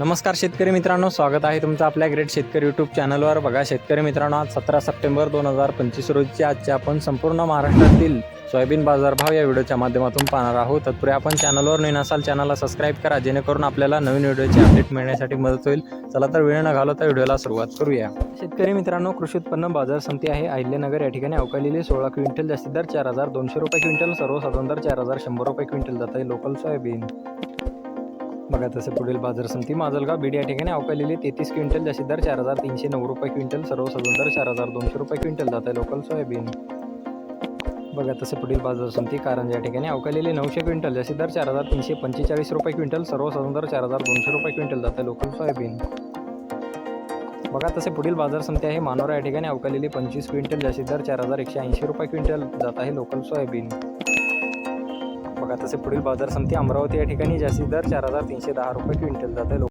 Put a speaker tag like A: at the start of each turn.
A: नमस्कार शेतकरी मित्रांनो स्वागत आहे तुमचं आपल्या ग्रेट शेतकरी यूट्यूब चॅनलवर. बघा शेतकरी मित्रांनो आज सतरा सप्टेंबर दोन हजार पंचवीस रोजची आजच्या आपण संपूर्ण महाराष्ट्रातील सोयाबीन बाजारभाव या व्हिडिओच्या माध्यमातून पाहणार आहोत. तत्पूर्वी आपण चॅनलवर नवीन असाल चॅनलला सबस्क्राईब करा जेणेकरून आपल्याला नवीन व्हिडिओची अपडेट मिळण्यासाठी मदत होईल. चला तर वेळ न घालवता व्हिडिओला सुरुवात करूया. शेतकरी मित्रांनो कृषी उत्पन्न बाजार समिती आहे. अहिल्यानगर या ठिकाणी अवकालेली सोळा क्विंटल जास्तीत दर चार हजार दोनशे रुपये क्विंटल सर्वसाधारण दर चार हजार शंभर रुपये क्विंटल जात आहे लोकल सोयाबीन. बघा तसं पुढील बाजार समिती माजलगाव बीड या ठिकाणी अवकालेली तेहतीस क्विंटल जास्तीत दर चार हजार तीनशे नऊ रुपये क्विंटल सर्वसाधारण दर चार हजार दोनशे रुपये क्विंटल जात आहे लोकल सोयाबीन. बघा तसे पुढील बाजार समिती कारण या ठिकाणी अवकालेली नऊशे क्विंटल जास्तीत दर चार हजार तीनशे पंचेचाळीस रुपये क्विंटल सर्वसाधारण दर चार हजार दोनशे रुपये क्विंटल जात आहे लोकल सोयाबीन. बघा तसे पुढील बाजार समिती आहे मानोरा या ठिकाणी अवकालेली पंचवीस क्विंटल जास्तीत दर चार हजार एकशे ऐंशी रुपये क्विंटल जात आहे लोकल सोयाबीन. भागात. तसे पुढील बाजार समिती अमरावती या ठिकाणी जास्तीत दर चार हजार तीनशे दहा रुपये क्विंटल जात. आहे